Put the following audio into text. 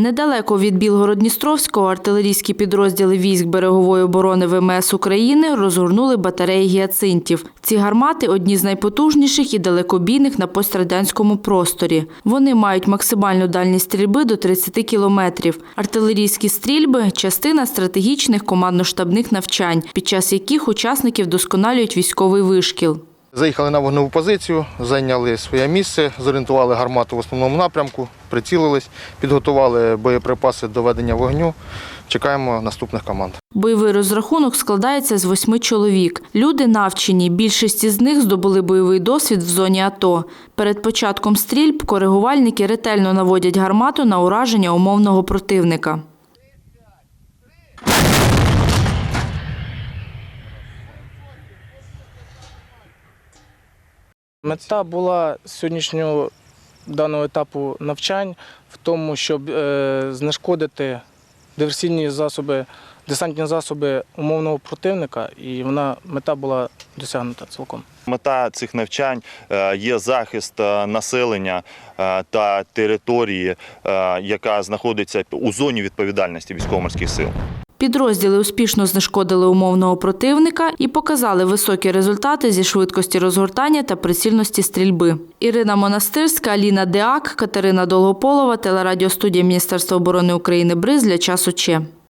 Недалеко від Білгород-Дністровського артилерійські підрозділи військ берегової оборони ВМС України розгорнули батареї гіацинтів. Ці гармати одні з найпотужніших і далекобійних на пострадянському просторі. Вони мають максимальну дальність стрільби до 30 кілометрів. Артилерійські стрільби частина стратегічних командно-штабних навчань, під час яких учасників досконалюють військовий вишкіл. Заїхали на вогневу позицію, зайняли своє місце, зорієнтували гармату в основному напрямку, прицілились, підготували боєприпаси до ведення вогню. Чекаємо наступних команд. Бойовий розрахунок складається з восьми чоловік. Люди навчені. Більшість із них здобули бойовий досвід в зоні АТО. Перед початком стрільб коригувальники ретельно наводять гармату на ураження умовного противника. Мета була сьогоднішнього даного етапу навчань в тому, щоб е, знешкодити диверсійні засоби, десантні засоби умовного противника, і вона мета була досягнута цілком. Мета цих навчань е, є захист е, населення е, та території, яка знаходиться у зоні відповідальності військово-морських сил. Підрозділи успішно знешкодили умовного противника і показали високі результати зі швидкості розгортання та прицільності стрільби. Ірина Монастирська, Аліна Деак, Катерина Долгополова, телерадіостудія Міністерства оборони України «Бриз» для часу Че.